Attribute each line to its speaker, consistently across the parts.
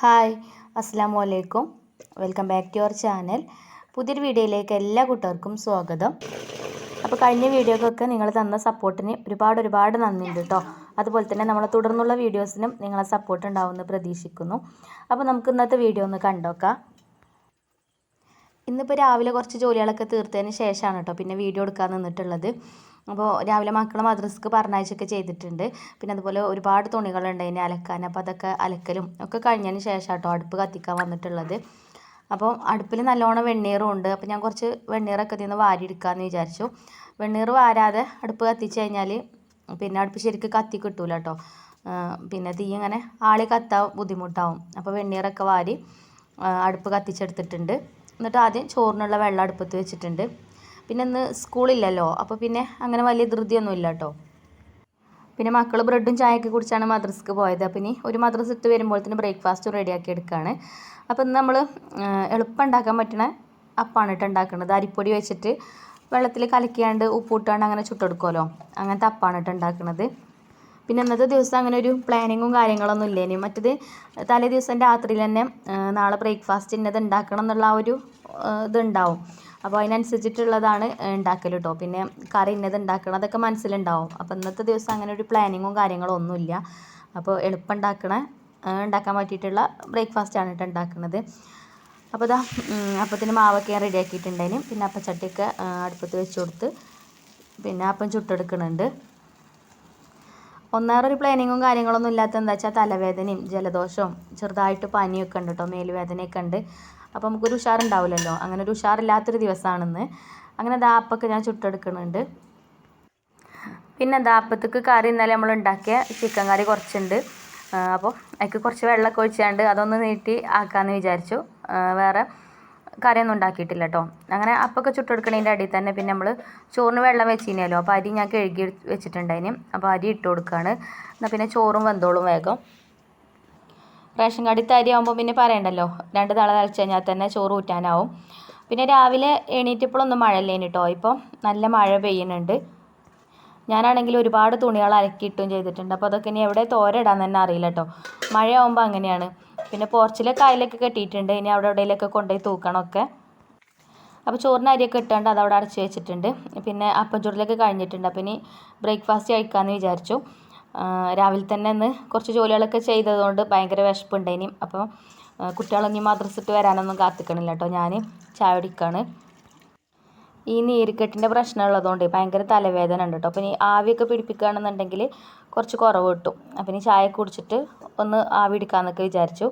Speaker 1: Hi അസ്സാം വലൈക്കും welcome back to your channel. പുതിയൊരു വീഡിയോയിലേക്ക് എല്ലാ കൂട്ടുകാർക്കും സ്വാഗതം. അപ്പോൾ കഴിഞ്ഞ വീഡിയോക്കൊക്കെ നിങ്ങൾ തന്ന സപ്പോർട്ടിന് ഒരുപാട് ഒരുപാട് നന്ദിയുണ്ട് കേട്ടോ അതുപോലെ തന്നെ നമ്മൾ തുടർന്നുള്ള വീഡിയോസിനും നിങ്ങളെ സപ്പോർട്ട് ഉണ്ടാവുമെന്ന് പ്രതീക്ഷിക്കുന്നു. അപ്പോൾ നമുക്ക് ഇന്നത്തെ വീഡിയോ ഒന്ന് കണ്ടോക്കാം. ഇന്നിപ്പോൾ രാവിലെ കുറച്ച് ജോലികളൊക്കെ തീർത്തതിന് ശേഷമാണ് കേട്ടോ പിന്നെ വീഡിയോ എടുക്കാൻ നിന്നിട്ടുള്ളത്. അപ്പോൾ രാവിലെ മക്കളെ മദ്രസക്ക് പറഞ്ഞയച്ചൊക്കെ ചെയ്തിട്ടുണ്ട്. പിന്നെ അതുപോലെ ഒരുപാട് തുണികളുണ്ട് അതിനെ അലക്കാൻ. അപ്പോൾ അതൊക്കെ അലക്കലും ഒക്കെ കഴിഞ്ഞതിന് ശേഷം കേട്ടോ അടുപ്പ് കത്തിക്കാൻ വന്നിട്ടുള്ളത്. അപ്പോൾ അടുപ്പിൽ നല്ലോണം വെണ്ണീറും ഉണ്ട്. അപ്പോൾ ഞാൻ കുറച്ച് വെണ്ണീറൊക്കെ ഇതിൽ നിന്ന് വാരിയെടുക്കാമെന്ന് വിചാരിച്ചു. വെണ്ണീർ വാരാതെ അടുപ്പ് കത്തിച്ച് കഴിഞ്ഞാൽ പിന്നെ അടുപ്പ് ശരിക്ക് കത്തി കിട്ടൂല കേട്ടോ. പിന്നെ തീ ഇങ്ങനെ ആളി കത്താൻ ബുദ്ധിമുട്ടാവും. അപ്പോൾ വെണ്ണീറൊക്കെ വാരി അടുപ്പ് കത്തിച്ചെടുത്തിട്ടുണ്ട്. എന്നിട്ട് ആദ്യം ചോറിനുള്ള വെള്ളം അടുപ്പത്ത് വെച്ചിട്ടുണ്ട്. പിന്നെ ഇന്ന് സ്കൂളില്ലല്ലോ അപ്പോൾ പിന്നെ അങ്ങനെ വലിയ ധൃതിയൊന്നും ഇല്ല കേട്ടോ പിന്നെ മക്കൾ ബ്രെഡും ചായയൊക്കെ കുടിച്ചാണ് മദ്രസക്ക് പോയത്. അപ്പം ഇനി ഒരു മദ്രസ ഇട്ട് വരുമ്പോഴത്തേന് ബ്രേക്ക്ഫാസ്റ്റ് റെഡിയാക്കി എടുക്കുകയാണ് അപ്പോൾ ഇന്ന് നമ്മൾ എളുപ്പം ഉണ്ടാക്കാൻ പറ്റുന്ന അപ്പാണ് കേട്ടോ ഉണ്ടാക്കുന്നത്. അരിപ്പൊടി വെച്ചിട്ട് വെള്ളത്തിൽ കലക്കിയാണ്ട് ഉപ്പിട്ടാണ്ട് അങ്ങനെ ചുട്ടെടുക്കുമല്ലോ അങ്ങനത്തെ അപ്പാണ് കേട്ടോ ഉണ്ടാക്കുന്നത്. പിന്നെ അന്നത്തെ ദിവസം അങ്ങനെ ഒരു പ്ലാനിങ്ങും കാര്യങ്ങളൊന്നും ഇല്ലേനി. മറ്റത് തലേ ദിവസം രാത്രിയിൽ തന്നെ നാളെ ബ്രേക്ക്ഫാസ്റ്റ് ഇന്നത് ഉണ്ടാക്കണം എന്നുള്ള ആ ഒരു ഇതുണ്ടാവും അപ്പോൾ അതിനനുസരിച്ചിട്ടുള്ളതാണ് ഉണ്ടാക്കൽ കേട്ടോ പിന്നെ കറി ഇന്നത് ഉണ്ടാക്കണം അതൊക്കെ മനസ്സിലുണ്ടാവും. അപ്പോൾ ഇന്നത്തെ ദിവസം അങ്ങനെ ഒരു പ്ലാനിങ്ങും കാര്യങ്ങളും ഒന്നുമില്ല അപ്പോൾ എളുപ്പം ഉണ്ടാക്കണ ഉണ്ടാക്കാൻ പറ്റിയിട്ടുള്ള ബ്രേക്ക്ഫാസ്റ്റാണ് കേട്ടോ ഉണ്ടാക്കുന്നത് അപ്പോൾ ഇതാ അപ്പത്തിന് മാവൊക്കെ ഞാൻ റെഡിയാക്കിയിട്ടുണ്ടതിന് പിന്നെ അപ്പച്ചട്ടിയൊക്കെ അടുപ്പത്ത് വെച്ച് കൊടുത്ത് പിന്നെ അപ്പം ചുട്ടെടുക്കുന്നുണ്ട് ഒന്നേറെ ഒരു പ്ലാനിങ്ങും കാര്യങ്ങളൊന്നും ഇല്ലാത്ത എന്താ വെച്ചാൽ തലവേദനയും ജലദോഷവും ചെറുതായിട്ട് പനിയൊക്കെ ഉണ്ട് കേട്ടോ മേലുവേദനയൊക്കെ ഉണ്ട്. അപ്പോൾ നമുക്കൊരു ഉഷാറുണ്ടാവില്ലല്ലോ അങ്ങനെ ഒരു ഉഷാറില്ലാത്തൊരു ദിവസമാണെന്ന് അങ്ങനെ ദാപ്പൊക്കെ ഞാൻ ചുട്ടെടുക്കുന്നുണ്ട്. പിന്നെ ദാപ്പത്തേക്ക് കറി ഇന്നലെ നമ്മൾ ഉണ്ടാക്കിയ ചിക്കൻ കറി കുറച്ചുണ്ട്. അപ്പോൾ അതിക്ക് കുറച്ച് വെള്ളമൊക്കെ ഒഴിച്ചാണ്ട് അതൊന്ന് നീട്ടി ആക്കാമെന്ന് വിചാരിച്ചു. വേറെ കറിയൊന്നും ഉണ്ടാക്കിയിട്ടില്ല കേട്ടോ അങ്ങനെ അപ്പൊക്കെ ചുട്ടെടുക്കണതിന്റെ അടിയിൽ തന്നെ പിന്നെ നമ്മൾ ചോറിന് വെള്ളം വെച്ചിനല്ലോ. അപ്പോൾ അരി ഞാൻ കഴുകി വെച്ചിട്ടുണ്ടായിന്. അപ്പോൾ അരി ഇട്ട് കൊടുക്കുകയാണ് എന്നാൽ പിന്നെ ചോറും വെന്തോളും വേഗം. റേഷൻ കടിത്ത അരി ആകുമ്പോൾ പിന്നെ പറയണ്ടല്ലോ. രണ്ട് തള തളിച്ച് കഴിഞ്ഞാൽ തന്നെ ചോറ് ഊറ്റാനാവും. പിന്നെ രാവിലെ എണീറ്റപ്പോഴൊന്നും മഴയില്ലേനി കേട്ടോ ഇപ്പം നല്ല മഴ പെയ്യുന്നുണ്ട് ഞാനാണെങ്കിൽ ഒരുപാട് തുണികൾ അലക്കിയിട്ടും ചെയ്തിട്ടുണ്ട്. അപ്പോൾ അതൊക്കെ ഇനി എവിടെ തോരയിടാൻ തന്നെ അറിയില്ല കേട്ടോ മഴയാവുമ്പോൾ അങ്ങനെയാണ്. പിന്നെ പോർച്ചിലൊക്കെ കായലൊക്കെ കെട്ടിയിട്ടുണ്ട്. ഇനി അവിടെ എവിടെയെങ്കിലൊക്കെ കൊണ്ടുപോയി തൂക്കണമൊക്കെ. അപ്പോൾ ചോറിന് അരിയൊക്കെ ഇട്ടാണ്ട് അതവിടെ അടച്ച് വെച്ചിട്ടുണ്ട്. പിന്നെ അപ്പം ചുടലൊക്കെ കഴിഞ്ഞിട്ടുണ്ട്. അപ്പോൾ ഇനി ബ്രേക്ക്ഫാസ്റ്റ് കഴിക്കാമെന്ന് വിചാരിച്ചു. രാവിലെ തന്നെ ഇന്ന് കുറച്ച് ജോലികളൊക്കെ ചെയ്തതുകൊണ്ട് ഭയങ്കര വിശപ്പുണ്ടേനി അപ്പോൾ കുട്ടികളൊന്നും മദ്രസിട്ട് വരാനൊന്നും കാത്തിക്കണില്ല കേട്ടോ. ഞാൻ ചായ കുടിക്കുകയാണ് ഈ നീരുകെട്ടിന്റെ പ്രശ്നം ഉള്ളതുകൊണ്ട് ഭയങ്കര തലവേദന ഉണ്ട് കേട്ടോ. അപ്പോൾ ഇനി ആവിയൊക്കെ പിടിപ്പിക്കുകയാണെന്നുണ്ടെങ്കിൽ കുറച്ച് കുറവ് കിട്ടും. അപ്പോൾ ഇനി ചായ കുടിച്ചിട്ട് ഒന്ന് ആവി എടുക്കാമെന്നൊക്കെ വിചാരിച്ചു.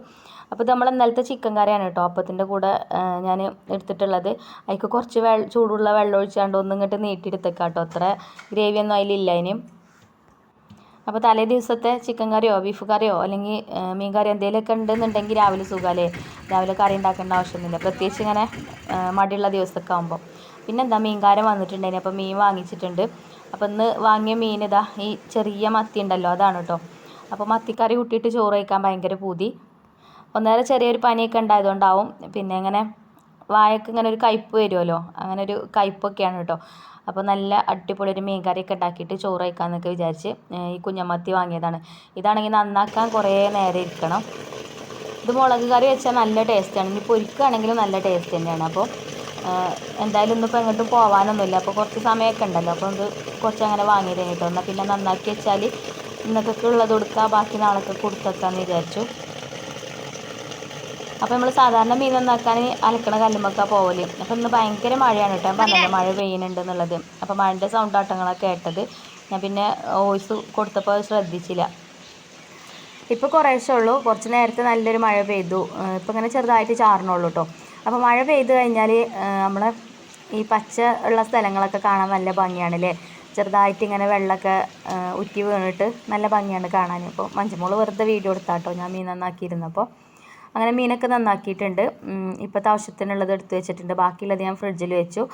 Speaker 1: അപ്പോൾ നമ്മൾ ഇന്നലത്തെ ചിക്കൻ കറിയാണ് കേട്ടോ. അപ്പത്തിന്റെ കൂടെ ഞാൻ എടുത്തിട്ടുള്ളത്. അതിക്ക് കുറച്ച് വെ ചൂടുള്ള വെള്ളം ഒഴിച്ചാണ്ട് ഒന്ന് ഇങ്ങോട്ട് നീട്ടിയെടുത്തേക്കാം കേട്ടോ. അത്ര ഗ്രേവിയൊന്നും അതിലില്ല ഇനിയും അപ്പോൾ തലേ ദിവസത്തെ ചിക്കൻ കറിയോ ബീഫ് കറിയോ അല്ലെങ്കിൽ മീൻ കറിയോ എന്തെങ്കിലുമൊക്കെ ഉണ്ടെന്നുണ്ടെങ്കിൽ രാവിലെ സുഖമല്ലേ? രാവിലെ കറി ഉണ്ടാക്കേണ്ട ആവശ്യമൊന്നുമില്ല. പ്രത്യേകിച്ച് ഇങ്ങനെ മടിയുള്ള ദിവസമൊക്കെ ആകുമ്പോൾ പിന്നെ എന്താ മീൻകാരൻ വന്നിട്ടുണ്ടായിന്. അപ്പോൾ മീൻ വാങ്ങിച്ചിട്ടുണ്ട്. അപ്പോൾ ഇന്ന് വാങ്ങിയ മീൻ ഇതാ ഈ ചെറിയ മത്തി ഉണ്ടല്ലോ അതാണ് കേട്ടോ അപ്പോൾ മത്തിക്കറി കൂട്ടിയിട്ട് ചോറ് കഴിക്കാൻ ഭയങ്കര പൂതി. ഒന്നേരം ചെറിയൊരു പനിയൊക്കെ ഉണ്ടായതുകൊണ്ടാവും. പിന്നെ ഇങ്ങനെ വായക്ക് ഇങ്ങനെ ഒരു കയ്പ്പ് വരുമല്ലോ അങ്ങനെ ഒരു കയ്പ്പൊക്കെയാണ് കേട്ടോ അപ്പോൾ നല്ല അടിപൊളി ഒരു മീൻ കറിയൊക്കെ ഉണ്ടാക്കിയിട്ട് ചോറ് കഴിക്കാമെന്നൊക്കെ വിചാരിച്ച് ഈ കുഞ്ഞമത്തി വാങ്ങിയതാണ്. ഇതാണെങ്കിൽ നന്നാക്കാൻ കുറേ നേരം ഇരിക്കണം. ഇത് മുളക് കറി വെച്ചാൽ നല്ല ടേസ്റ്റാണ് ഇനി പൊരിക്കുകയാണെങ്കിലും നല്ല ടേസ്റ്റ് തന്നെയാണ്. അപ്പോൾ എന്തായാലും ഇന്നിപ്പോൾ എങ്ങോട്ടും പോകാനൊന്നുമില്ല അപ്പോൾ കുറച്ച് സമയമൊക്കെ ഉണ്ടല്ലോ. അപ്പോൾ ഇത് കുറച്ച് അങ്ങനെ വാങ്ങിയത് കേട്ടോ. എന്നാൽ പിന്നെ നന്നാക്കി വെച്ചാൽ ഇന്നൊക്കെ ഉള്ളത് കൊടുക്കുക ബാക്കി നാളൊക്കെ കൊടുത്തേക്കാന്ന് വിചാരിച്ചു. അപ്പോൾ നമ്മൾ സാധാരണ മീൻ നന്നാക്കാൻ അലക്കണ കല്ലുമൊക്കെ പോവൽ. അപ്പോൾ ഇന്ന് ഭയങ്കര മഴയാണ് കേട്ടോ. പറഞ്ഞത് മഴ പെയ്യുന്നുണ്ട് എന്നുള്ളത് അപ്പോൾ മഴന്റെ സൗണ്ട് ആട്ടങ്ങളൊക്കെ കേട്ടത്. ഞാൻ പിന്നെ വോയിസ് കൊടുത്തപ്പോൾ ശ്രദ്ധിച്ചില്ല. ഇപ്പോൾ കുറേശ്ശേ ഉള്ളൂ. കുറച്ച് നേരത്തെ നല്ലൊരു മഴ പെയ്തു. ഇപ്പോൾ ഇങ്ങനെ ചെറുതായിട്ട് ചാറണുള്ളൂ കേട്ടോ. അപ്പോൾ മഴ പെയ്തു കഴിഞ്ഞാൽ നമ്മളെ ഈ പച്ച ഉള്ള സ്ഥലങ്ങളൊക്കെ കാണാൻ നല്ല ഭംഗിയാണല്ലേ? ചെറുതായിട്ട് ഇങ്ങനെ വെള്ളമൊക്കെ ഉറ്റി വീണിട്ട് നല്ല ഭംഗിയാണ് കാണാൻ. അപ്പോൾ മഞ്ചമോൾ വെറുതെ വീഡിയോ എടുത്താട്ടോ ഞാൻ മീൻ നന്നാക്കിയിരുന്നപ്പോൾ അങ്ങനെ മീനൊക്കെ നന്നാക്കിയിട്ടുണ്ട്. ഇപ്പോഴത്തെ ആവശ്യത്തിനുള്ളത് എടുത്ത് വെച്ചിട്ടുണ്ട്. ബാക്കിയുള്ളത് ഞാൻ ഫ്രിഡ്ജിൽ വെച്ചു.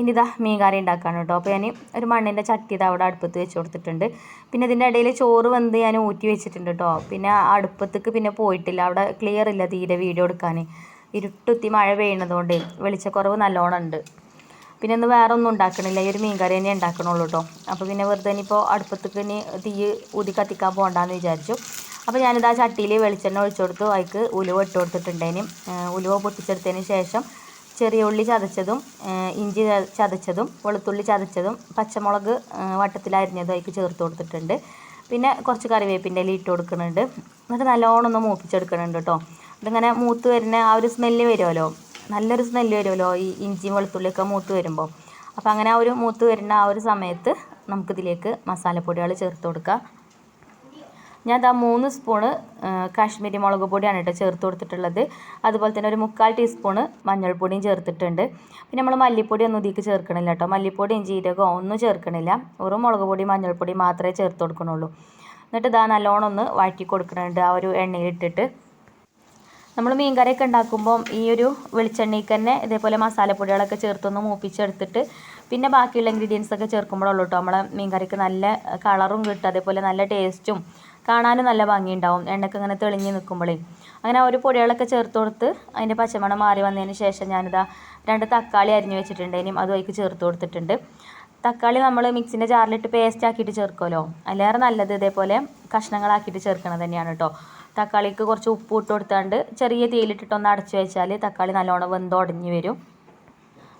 Speaker 1: ഇനി ഇതാ മീൻ കറി ഉണ്ടാക്കാണ് കേട്ടോ. അപ്പോൾ ഞാൻ ഒരു മണ്ണിന്റെ ചട്ടി ഇത് അവിടെ അടുപ്പത്ത് വെച്ച് കൊടുത്തിട്ടുണ്ട്. പിന്നെ ഇതിന്റെ ഇടയിൽ ചോറ് വെന്ത് ഞാൻ ഊറ്റി വെച്ചിട്ടുണ്ട് കേട്ടോ. പിന്നെ അടുപ്പത്തേക്ക് പിന്നെ പോയിട്ടില്ല. അവിടെ ക്ലിയർ ഇല്ല തീരെ വീഡിയോ എടുക്കാൻ ഇരുട്ടുത്തി മഴ പെയ്യുന്നതുകൊണ്ട് വെളിച്ചക്കുറവ് നല്ലോണം ഉണ്ട് പിന്നെ ഇന്ന് വേറെ ഒന്നും ഉണ്ടാക്കണില്ല. ഈ ഒരു മീൻ കറി തന്നെ ഉണ്ടാക്കണുള്ളൂ കേട്ടോ അപ്പോൾ പിന്നെ വെറുതെ ഇനിയിപ്പോൾ അടുപ്പത്തേക്ക് ഇനി തീ ഊതി കത്തിക്കാൻ പോകണ്ടെന്ന് വിചാരിച്ചു. അപ്പോൾ ഞാനിത് ആ ചട്ടിയിൽ വെളിച്ചെണ്ണ ഒഴിച്ചു കൊടുത്തു. അതിക്ക് ഉലുവ ഇട്ട് കൊടുത്തിട്ടുണ്ടേനും ഉലുവ പൊട്ടിച്ചെടുത്തതിന് ശേഷം ചെറിയ ഉള്ളി ചതച്ചതും ഇഞ്ചി ചതച്ചതും വെളുത്തുള്ളി ചതച്ചതും പച്ചമുളക് വട്ടത്തിലരിഞ്ഞതും അതിക്ക് ചേർത്ത് കൊടുത്തിട്ടുണ്ട്. പിന്നെ കുറച്ച് കറിവേപ്പിന്റെ ഇല ഇട്ട് കൊടുക്കുന്നുണ്ട്. എന്നിട്ട് നല്ലോണം ഒന്ന് മൂപ്പിച്ചെടുക്കുന്നുണ്ട് കേട്ടോ ഇതിങ്ങനെ മൂത്ത് വരുന്ന ആ ഒരു സ്മെല്ല് വരുമല്ലോ. നല്ലൊരു സ്മെല്ല് വരുമല്ലോ ഈ ഇഞ്ചിയും വെളുത്തുള്ളിയൊക്കെ മൂത്ത് വരുമ്പോൾ അപ്പോൾ അങ്ങനെ ആ ഒരു മൂത്ത് വരുന്ന ആ ഒരു സമയത്ത് നമുക്കിതിലേക്ക് മസാലപ്പൊടികൾ ചേർത്ത് കൊടുക്കാം. ഞാൻ ഇതാ മൂന്ന് സ്പൂണ് കാശ്മീരി മുളക് പൊടിയാണ് കേട്ടോ ചേർത്ത് കൊടുത്തിട്ടുള്ളത്. അതുപോലെ തന്നെ ഒരു മുക്കാൽ ടീസ്പൂണ് മഞ്ഞൾപ്പൊടിയും ചേർത്തിട്ടുണ്ട്. പിന്നെ നമ്മൾ മല്ലിപ്പൊടി ഒന്നും ഇതിലേക്ക് ചേർക്കണില്ല കേട്ടോ. മല്ലിപ്പൊടിയും ജീരകവും ഒന്നും ചേർക്കണില്ല. വെറും മുളക് പൊടി മഞ്ഞൾപ്പൊടി മാത്രമേ ചേർത്ത് കൊടുക്കണുള്ളൂ. എന്നിട്ട് ഇതാ നല്ലോണം ഒന്ന് വഴറ്റി കൊടുക്കുന്നുണ്ട് ആ ഒരു എണ്ണയിലിട്ടിട്ട്. നമ്മൾ മീൻ കറിയൊക്കെ ഉണ്ടാക്കുമ്പോൾ ഈ ഒരു വെളിച്ചെണ്ണയ്ക്ക് തന്നെ ഇതേപോലെ മസാലപ്പൊടികളൊക്കെ ചേർത്തൊന്ന് മൂപ്പിച്ചെടുത്തിട്ട് പിന്നെ ബാക്കിയുള്ള ഇൻഗ്രീഡിയൻസ് ഒക്കെ ചേർക്കുമ്പോഴുള്ളൂ കേട്ടോ നമ്മളെ മീൻ കറിക്ക് നല്ല കളറും കിട്ടും. അതേപോലെ നല്ല ടേസ്റ്റും കാണാനും നല്ല ഭംഗിയുണ്ടാവും. എണ്ണയ്ക്ക് ഇങ്ങനെ തെളിഞ്ഞ് നിൽക്കുമ്പോഴേ അങ്ങനെ ഒരു പൊടികളൊക്കെ ചേർത്ത് കൊടുത്ത് അതിന്റെ പച്ചമണം മാറി വന്നതിന് ശേഷം ഞാനിതാ രണ്ട് തക്കാളി അരിഞ്ഞു വെച്ചിട്ടുണ്ട്. ഇനിയും അതും അതിലേക്ക് ചേർത്ത് കൊടുത്തിട്ടുണ്ട്. തക്കാളി നമ്മൾ മിക്സിന്റെ ജാറിലിട്ട് പേസ്റ്റ് ആക്കിയിട്ട് ചേർക്കുമല്ലോ അതിലേറെ നല്ലത് ഇതേപോലെ കഷ്ണങ്ങളാക്കിയിട്ട് ചേർക്കണത് തന്നെയാണ് കേട്ടോ തക്കാളിക്ക് കുറച്ച് ഉപ്പ് ഇട്ട് കൊടുത്താണ്ട് ചെറിയ തേയിലിട്ടിട്ടൊന്ന് അടച്ചു വെച്ചാൽ തക്കാളി നല്ലോണം വെന്തുടഞ്ഞ് വരും.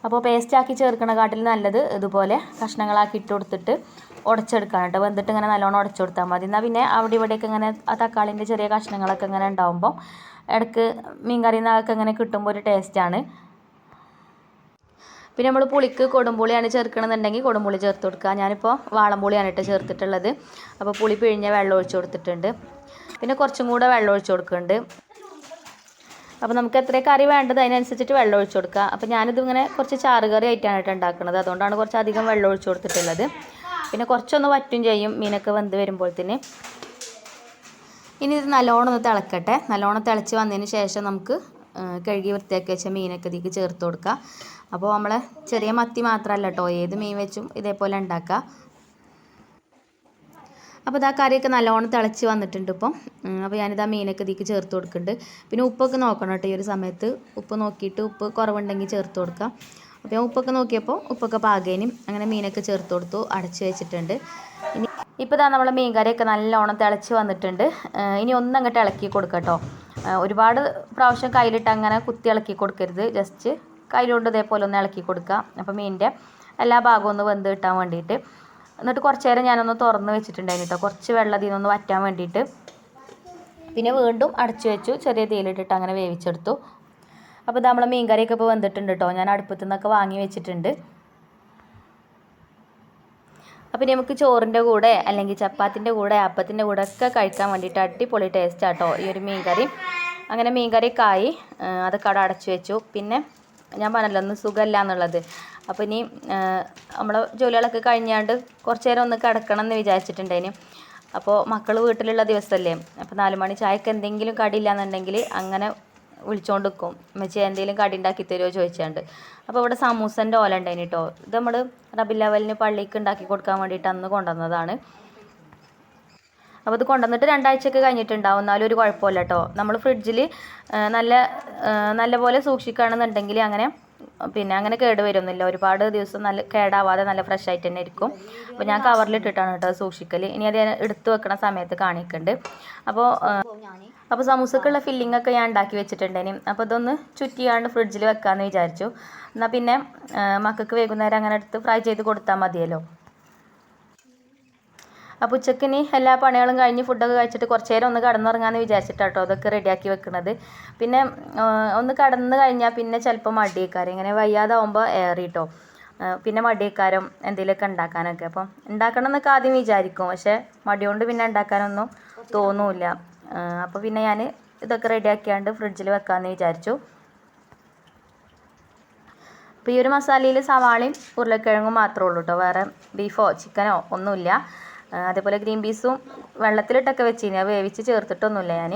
Speaker 1: അപ്പോൾ പേസ്റ്റാക്കി ചേർക്കണ കാട്ടിൽ നല്ലത് ഇതുപോലെ കഷ്ണങ്ങളാക്കി ഇട്ട് കൊടുത്തിട്ട് ഉടച്ചെടുക്കാൻ കേട്ടോ. വെന്തിട്ട് ഇങ്ങനെ നല്ലോണം ഉടച്ചു കൊടുത്താൽ മതി. എന്നാൽ പിന്നെ അവിടെ ഇവിടെയൊക്കെ ഇങ്ങനെ ആ തക്കാളിന്റെ ചെറിയ കഷ്ണങ്ങളൊക്കെ ഇങ്ങനെ ഉണ്ടാകുമ്പോൾ ഇടയ്ക്ക് മീൻ കറിയിൽ ഇങ്ങനെ കിട്ടുമ്പോൾ ഒരു ടേസ്റ്റാണ് പിന്നെ നമ്മൾ പുളിക്ക് കൊടുമ്പുളിയാണ് ചേർക്കണമെന്നുണ്ടെങ്കിൽ കൊടുമ്പുളി ചേർത്ത് കൊടുക്കുക. ഞാനിപ്പോൾ വാളംപുളിയാണ് കേട്ടോ ചേർത്തിട്ടുള്ളത്. അപ്പോൾ പുളി പിഴിഞ്ഞ വെള്ളം ഒഴിച്ച് കൊടുത്തിട്ടുണ്ട്. പിന്നെ കുറച്ചും കൂടെ വെള്ളം ഒഴിച്ച് കൊടുക്കുന്നുണ്ട്. അപ്പോൾ നമുക്ക് എത്ര കറി വേണ്ടത് അതിനനുസരിച്ചിട്ട് വെള്ളം ഒഴിച്ച് കൊടുക്കുക അപ്പോൾ ഞാനിത് ഇങ്ങനെ കുറച്ച് ചാറ് കറി ആയിട്ടാണ് ഉണ്ടാക്കുന്നത്. അതുകൊണ്ടാണ് കുറച്ച് അധികം വെള്ളം ഒഴിച്ച് കൊടുത്തിട്ടുള്ളത്. പിന്നെ കുറച്ചൊന്ന് വറ്റും ചെയ്യും മീനൊക്കെ വെന്ത് വരുമ്പോഴത്തേന്. ഇനി ഇത് നല്ലോണം ഒന്ന് തിളക്കട്ടെ. നല്ലോണം തിളച്ച് വന്നതിന് ശേഷം നമുക്ക് കഴുകി വൃത്തിയാക്കി വെച്ച മീനൊക്കെ ഇതിക്ക് ചേർത്ത് കൊടുക്കുക അപ്പോൾ നമ്മളെ ചെറിയ മത്തി മാത്രമല്ല കേട്ടോ ഏത് മീൻ വെച്ചും ഇതേപോലെ ഉണ്ടാക്കുക അപ്പോൾ ഇതാ കറിയൊക്കെ നല്ലോണം തിളച്ച് വന്നിട്ടുണ്ട് ഇപ്പം. അപ്പോൾ ഞാനിതാ മീനൊക്കെ ഇതിലേക്ക് ചേർത്ത് കൊടുക്കുന്നുണ്ട്. പിന്നെ ഉപ്പൊക്കെ നോക്കണം കേട്ടോ ഈ ഒരു സമയത്ത്. ഉപ്പ് നോക്കിയിട്ട് ഉപ്പ് കുറവുണ്ടെങ്കിൽ ചേർത്ത് കൊടുക്കാം. അപ്പോൾ ഞാൻ ഉപ്പൊക്കെ നോക്കിയപ്പോൾ ഉപ്പൊക്കെ പാകേനും. അങ്ങനെ മീനൊക്കെ ചേർത്ത് കൊടുത്തു അടച്ച് വെച്ചിട്ടുണ്ട്. ഇനി ഇപ്പോൾ ഇതാ നമ്മളെ മീൻ കറിയൊക്കെ നല്ലോണം തിളച്ച് വന്നിട്ടുണ്ട്. ഇനി ഒന്നങ്ങോട്ട് ഇളക്കി കൊടുക്കട്ടോ ഒരുപാട് പ്രാവശ്യം കയ്യിലിട്ട് അങ്ങനെ കുത്തി ഇളക്കി കൊടുക്കരുത്. ജസ്റ്റ് കയ്യിലുകൊണ്ട് ഇതേപോലെ ഒന്ന് ഇളക്കി കൊടുക്കുക അപ്പോൾ മീനിന്റെ എല്ലാ ഭാഗവും ഒന്ന് വെന്ത് കിട്ടാൻ വേണ്ടിയിട്ട്. എന്നിട്ട് കുറച്ച് നേരം ഞാനൊന്ന് തുറന്ന് വെച്ചിട്ടുണ്ടായിരുന്നു കേട്ടോ കുറച്ച് വെള്ളം ഇതിൽ നിന്ന് വറ്റാൻ വേണ്ടിയിട്ട്. പിന്നെ വീണ്ടും അടച്ചു വെച്ചു. ചെറിയ തീയിലിട്ടിട്ട് അങ്ങനെ വേവിച്ചെടുത്തു. അപ്പോൾ നമ്മൾ മീൻകറിയൊക്കെ മീൻ കറിയൊക്കെ ഇപ്പോൾ വന്നിട്ടുണ്ട് കേട്ടോ ഞാൻ അടുപ്പത്തു നിന്നൊക്കെ വാങ്ങി വെച്ചിട്ടുണ്ട്. അപ്പോൾ നമുക്ക് ചോറിന്റെ കൂടെ അല്ലെങ്കിൽ ചപ്പാത്തിന്റെ കൂടെ അപ്പത്തിന്റെ കൂടെ ഒക്കെ കഴിക്കാൻ വേണ്ടിയിട്ട് അടിപൊളി ടേസ്റ്റ് ആട്ടോ ഈ ഒരു മീൻകറി. അങ്ങനെ മീൻ കറിയൊക്കെ ആയി അതൊക്കെ അവിടെ അടച്ചു വെച്ചു. പിന്നെ ഞാൻ പറഞ്ഞല്ലോ ഒന്ന് സുഖമല്ല എന്നുള്ളത്. അപ്പോൾ ഇനി നമ്മളെ ജോലികളൊക്കെ കഴിഞ്ഞാണ്ട് കുറച്ച് നേരം ഒന്ന് കിടക്കണം എന്ന് വിചാരിച്ചിട്ടുണ്ടേന് അപ്പോൾ മക്കൾ വീട്ടിലുള്ള ദിവസമല്ലേ അപ്പോൾ നാല് മണി ചായക്ക് എന്തെങ്കിലും കടി എന്നുണ്ടെങ്കിൽ അങ്ങനെ വിളിച്ചുകൊണ്ട് നിൽക്കും ഉമ്മച്ചി എന്തെങ്കിലും കടി ഉണ്ടാക്കി തരുമോ ചോദിച്ചാണ്ട്. അപ്പോൾ ഇവിടെ സമൂസന്റെ ഓല ഉണ്ടായിന് കേട്ടോ ഇത് നമ്മൾ റബി ലെവലിന് പള്ളിക്ക് ഉണ്ടാക്കി കൊടുക്കാൻ വേണ്ടിയിട്ട് അന്ന് കൊണ്ടുവന്നതാണ്. അപ്പോൾ ഇത് കൊണ്ടുവന്നിട്ട് രണ്ടാഴ്ചയൊക്കെ കഴിഞ്ഞിട്ടുണ്ടാവും. എന്നാലും ഒരു കുഴപ്പമില്ല കേട്ടോ നമ്മൾ ഫ്രിഡ്ജിൽ നല്ല നല്ല പോലെ സൂക്ഷിക്കുകയാണെന്നുണ്ടെങ്കിൽ അങ്ങനെ പിന്നെ അങ്ങനെ കേട് വരുന്നില്ല. ഒരുപാട് ദിവസം നല്ല കേടാവാതെ നല്ല ഫ്രഷ് ആയിട്ട് തന്നെ ഇരിക്കും. അപ്പോൾ ഞാൻ കവറിലിട്ടിട്ടാണ് കേട്ടോ സൂക്ഷിക്കൽ ഇനി അത് എടുത്തു വെക്കണ സമയത്ത് കാണിക്കുന്നുണ്ട് അപ്പോൾ അപ്പോൾ സമൂസക്കുള്ള ഫില്ലിംഗ് ഒക്കെ ഞാൻ ഉണ്ടാക്കി വെച്ചിട്ടുണ്ടേനും അപ്പോൾ ഇതൊന്ന് ചുറ്റിയാണ്ട് ഫ്രിഡ്ജിൽ വെക്കാമെന്ന് വിചാരിച്ചു. എന്നാൽ പിന്നെ മക്കൾക്ക് വൈകുന്നേരം അങ്ങനെ എടുത്ത് ഫ്രൈ ചെയ്ത് കൊടുത്താൽ മതിയല്ലോ. അപ്പോൾ ഇനി എല്ലാ പണികളും കഴിഞ്ഞ് ഫുഡൊക്കെ കഴിച്ചിട്ട് കുറച്ച് നേരം ഒന്ന് കിടന്നുറങ്ങാമെന്ന് വിചാരിച്ചിട്ടാട്ടോ അതൊക്കെ റെഡിയാക്കി വെക്കുന്നത് പിന്നെ ഒന്ന് കിടന്ന് കഴിഞ്ഞാൽ പിന്നെ ചിലപ്പോൾ മടിയേക്കാരം. ഇങ്ങനെ വയ്യാതാവുമ്പോൾ ഏറിട്ടോ. പിന്നെ മടിയേക്കാരം എന്തെങ്കിലുമൊക്കെ ഉണ്ടാക്കാനൊക്കെ. അപ്പം ഉണ്ടാക്കണം എന്നൊക്കെ ആദ്യം വിചാരിക്കും. പക്ഷേ മടി കൊണ്ട് പിന്നെ ഉണ്ടാക്കാനൊന്നും തോന്നൂല അപ്പോൾ പിന്നെ ഞാൻ ഇതൊക്കെ റെഡിയാക്കിയാണ്ട് ഫ്രിഡ്ജിൽ വെക്കാമെന്ന് വിചാരിച്ചു. അപ്പോൾ ഈ ഒരു മസാലയിൽ സവാളയും ഉരുളക്കിഴങ്ങും മാത്രമേ ഉള്ളൂ കേട്ടോ വേറെ ബീഫോ ചിക്കനോ ഒന്നുമില്ല. അതേപോലെ ഗ്രീൻ പീസും വെള്ളത്തിലിട്ടൊക്കെ വെച്ചിന്. വേവിച്ച് ചേർത്തിട്ടൊന്നുമില്ല ഞാൻ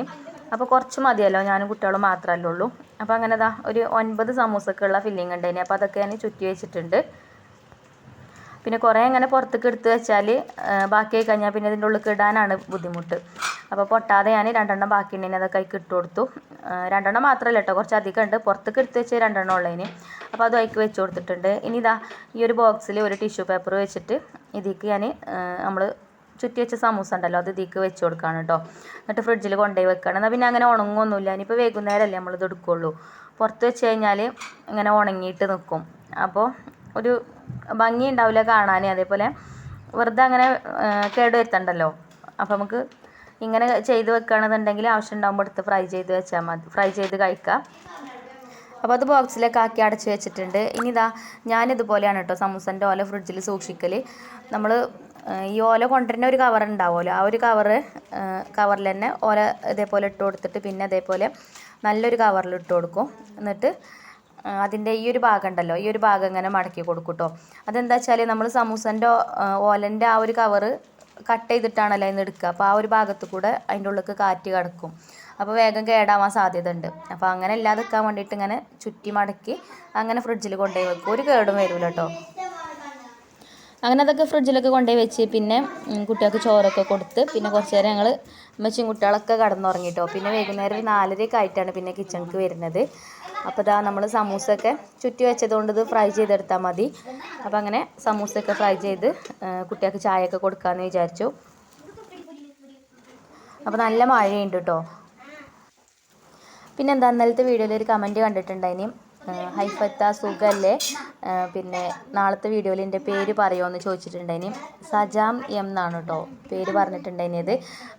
Speaker 1: അപ്പോൾ കുറച്ച് മതിയല്ലോ ഞാനും കുട്ടികളും മാത്രമല്ലേ ഉള്ളൂ. അപ്പോൾ അങ്ങനെ ദാ ഒരു ഒൻപത് സമൂസക്കുള്ള ഫില്ലിംഗ് ഉണ്ട് ഇനി അപ്പോൾ അതൊക്കെ ഞാൻ ചുറ്റി വെച്ചിട്ടുണ്ട്. പിന്നെ കുറേ അങ്ങനെ പുറത്തേക്ക് എടുത്ത് വെച്ചാൽ ബാക്കിയായി കഴിഞ്ഞാൽ പിന്നെ ഇതിന്റെ ഉള്ളിൽ ഇടാനാണ് ബുദ്ധിമുട്ട്. അപ്പോൾ പൊട്ടാതെ ഞാൻ രണ്ടെണ്ണം ബാക്കി ഉണ്ടെങ്കിൽ അതൊക്കെ അതിൽ ഇട്ട് കൊടുത്തു. രണ്ടെണ്ണം മാത്രമല്ല കേട്ടോ കുറച്ച് അധികം ഉണ്ട്. പുറത്തേക്ക് എടുത്ത് വെച്ച് രണ്ടെണ്ണം ഉള്ളതിന് അപ്പോൾ അതും അതിക്ക് വെച്ച് കൊടുത്തിട്ടുണ്ട്. ഇനി ഇതാ ഈ ഒരു ബോക്സിൽ ഒരു ടിഷ്യൂ പേപ്പർ വെച്ചിട്ട് ഇതിലേക്ക് ഞാൻ നമ്മൾ ചുറ്റി വെച്ച സമൂസ ഉണ്ടല്ലോ അത് ഇതിക്ക് വെച്ച് കൊടുക്കുകയാണ് കേട്ടോ എന്നിട്ട് ഫ്രിഡ്ജിൽ കൊണ്ടുപോയി വെക്കുകയാണ് എന്നാൽ പിന്നെ അങ്ങനെ ഉണങ്ങുമൊന്നുമില്ല ഇനിയിപ്പോൾ വൈകുന്നേരമല്ലേ നമ്മളിത് എടുക്കുകയുള്ളൂ പുറത്ത് വെച്ച് കഴിഞ്ഞാൽ ഇങ്ങനെ ഉണങ്ങിയിട്ട് നിൽക്കും അപ്പോൾ ഒരു ഭംഗി ഉണ്ടാവില്ല കാണാൻ അതേപോലെ വെറുതെ അങ്ങനെ കേട് വരുത്തണ്ടല്ലോ. അപ്പോൾ നമുക്ക് ഇങ്ങനെ ചെയ്ത് വെക്കുകയാണെന്നുണ്ടെങ്കിൽ ആവശ്യം ഉണ്ടാകുമ്പോൾ എടുത്ത് ഫ്രൈ ചെയ്ത് വെച്ചാൽ മതി. ഫ്രൈ ചെയ്ത് കഴിക്കാം. അപ്പോൾ അത് ബോക്സിലേക്ക് ആക്കി അടച്ച് വെച്ചിട്ടുണ്ട്. ഇനി ഇതാ ഞാനിതുപോലെയാണ് കേട്ടോ സമൂസന്റെ ഓല ഫ്രിഡ്ജിൽ സൂക്ഷിക്കൽ നമ്മൾ ഈ ഓല കൊണ്ടുവരുന്ന ഒരു കവർ ഉണ്ടാവുമല്ലോ. ആ ഒരു കവറ് കവറിൽ തന്നെ ഓല ഇതേപോലെ ഇട്ട് കൊടുത്തിട്ട് പിന്നെ അതേപോലെ നല്ലൊരു കവറിൽ ഇട്ട് കൊടുക്കും. എന്നിട്ട് അതിന്റെ ഈ ഒരു ഭാഗം ഉണ്ടല്ലോ ഈ ഒരു ഭാഗം ഇങ്ങനെ മടക്കി കൊടുക്കും കേട്ടോ അതെന്താ വെച്ചാൽ നമ്മൾ സമൂസന്റെ ഓലന്റെ ആ ഒരു കവറ് കട്ട് ചെയ്തിട്ടാണല്ലോ അതിന് എടുക്കുക. അപ്പോൾ ആ ഒരു ഭാഗത്ത് കൂടെ അതിന്റെ ഉള്ളിലേക്ക് കാറ്റ് കിടക്കും. അപ്പോൾ വേഗം കേടാവാൻ സാധ്യത ഉണ്ട്. അപ്പോൾ അങ്ങനെ ഇല്ലാതെ നിൽക്കാൻ വേണ്ടിയിട്ട് ഇങ്ങനെ ചുറ്റി മടക്കി അങ്ങനെ ഫ്രിഡ്ജിൽ കൊണ്ടുപോയി വെക്കും. ഒരു കേടും വരില്ല കേട്ടോ അങ്ങനെ അതൊക്കെ ഫ്രിഡ്ജിലൊക്കെ കൊണ്ടുപോയി വെച്ച് പിന്നെ കുട്ടികൾക്ക് ചോറൊക്കെ കൊടുത്ത് പിന്നെ കുറച്ച് നേരം ഞങ്ങൾ അമ്മച്ചും കുട്ടികളൊക്കെ കടന്നുറങ്ങിട്ടോ. പിന്നെ വൈകുന്നേരം ഒരു നാലരയൊക്കെ ആയിട്ടാണ് പിന്നെ കിച്ചണിക്ക് വരുന്നത്. അപ്പോൾ ഇതാ നമ്മൾ സമൂസയൊക്കെ ചുറ്റി വെച്ചതുകൊണ്ട് ഇത് ഫ്രൈ ചെയ്തെടുത്താൽ മതി. അപ്പോൾ അങ്ങനെ സമൂസയൊക്കെ ഫ്രൈ ചെയ്ത് കുട്ടികൾക്ക് ചായയൊക്കെ കൊടുക്കാമെന്ന് വിചാരിച്ചു. അപ്പോൾ നല്ല മഴയുണ്ട് കേട്ടോ പിന്നെ എന്താ ഇന്നലത്തെ വീഡിയോയിൽ ഒരു കമന്റ് കണ്ടിട്ടുണ്ടായിനി. ഹൈഫത്ത സുഖല്ലേ? പിന്നെ നാളത്തെ വീഡിയോയിൽ എന്റെ പേര് പറയുമോ ചോദിച്ചിട്ടുണ്ടായിനി. സജാം എം എന്നാണ് കേട്ടോ പേര് പറഞ്ഞിട്ടുണ്ടായിനിയത്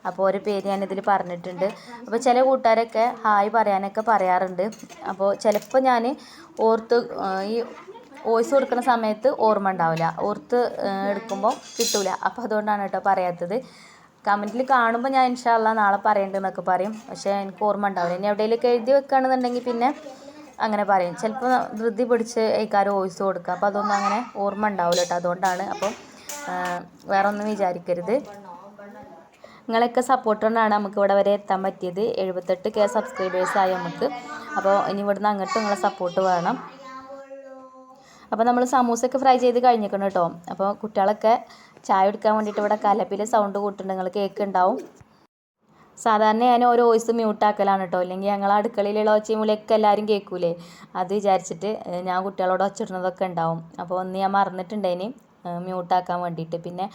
Speaker 1: അപ്പോൾ ഒരു പേര് ഞാനിതിൽ പറഞ്ഞിട്ടുണ്ട്. അപ്പോൾ ചില കൂട്ടുകാരൊക്കെ ഹായ് പറയാനൊക്കെ പറയാറുണ്ട്. അപ്പോൾ ചിലപ്പോൾ ഞാൻ ഓർത്ത് ഈ വോയിസ് കൊടുക്കുന്ന സമയത്ത് ഓർമ്മ ഉണ്ടാവില്ല. ഓർത്ത് എടുക്കുമ്പോൾ കിട്ടൂല. അപ്പോൾ അതുകൊണ്ടാണ് കേട്ടോ പറയാത്തത്. കമന്റിൽ കാണുമ്പോൾ ഞാൻ ഇൻഷാല്ല നാളെ പറയണ്ടെന്നൊക്കെ പറയും. പക്ഷേ എനിക്ക് ഓർമ്മ ഉണ്ടാവില്ല. ഇനി എവിടെയെങ്കിലും എഴുതി വെക്കുകയാണെന്നുണ്ടെങ്കിൽ പിന്നെ അങ്ങനെ പറയും. ചിലപ്പോൾ ധൃതി പിടിച്ച് ഏക്കാരും വോയിസ് കൊടുക്കുക. അപ്പോൾ അതൊന്നും അങ്ങനെ ഓർമ്മ ഉണ്ടാവില്ല കേട്ടോ. അതുകൊണ്ടാണ് അപ്പം വേറെ ഒന്നും വിചാരിക്കരുത്. നിങ്ങളൊക്കെ സപ്പോർട്ട് കൊണ്ടാണ് നമുക്ക് ഇവിടെ വരെ എത്താൻ പറ്റിയത്. എഴുപത്തെട്ട് കെ സബ്സ്ക്രൈബേഴ്സായി നമുക്ക്. അപ്പോൾ ഇനി ഇവിടുന്ന് അങ്ങോട്ട് നിങ്ങളെ സപ്പോർട്ട് വേണം. അപ്പോൾ നമ്മൾ സമൂസയൊക്കെ ഫ്രൈ ചെയ്ത് കഴിഞ്ഞിരിക്കണം കേട്ടോ. അപ്പോൾ കുട്ടികളൊക്കെ ചായ എടുക്കാൻ വേണ്ടിയിട്ട് ഇവിടെ കലപ്പിൽ സൗണ്ട് കൂട്ടുന്നുണ്ട് നിങ്ങൾ കേൾക്കുന്നുണ്ടാവും സാധാരണ ഞാൻ ഓരോ വോയിസ് മ്യൂട്ടാക്കലാണ് കേട്ടോ. അല്ലെങ്കിൽ ഞങ്ങൾ അടുക്കളയിലുള്ള ഒച്ചയും വിളിയൊക്കെ എല്ലാവരും കേൾക്കൂലേ. അത് വിചാരിച്ചിട്ട് ഞാൻ കുട്ടികളോട് ഒച്ചിടുന്നതൊക്കെ ഉണ്ടാവും. അപ്പോൾ ഒന്ന് ഞാൻ മറന്നിട്ടുണ്ടേനി മ്യൂട്ടാക്കാൻ വേണ്ടിയിട്ട്. പിന്നെ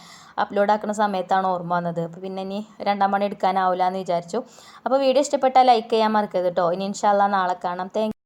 Speaker 1: അപ്ലോഡ് ആക്കുന്ന സമയത്താണ് ഓർമ്മ വന്നത്. അപ്പോൾ പിന്നെ ഇനി രണ്ടാം പണി എടുക്കാനാവില്ല എന്ന് വിചാരിച്ചു. അപ്പോൾ വീഡിയോ ഇഷ്ടപ്പെട്ടാൽ ലൈക്ക് ചെയ്യാൻ മറക്കരുത് കേട്ടോ. ഇനി ഇൻഷാല്ല നാളെ കാണാം. താങ്ക്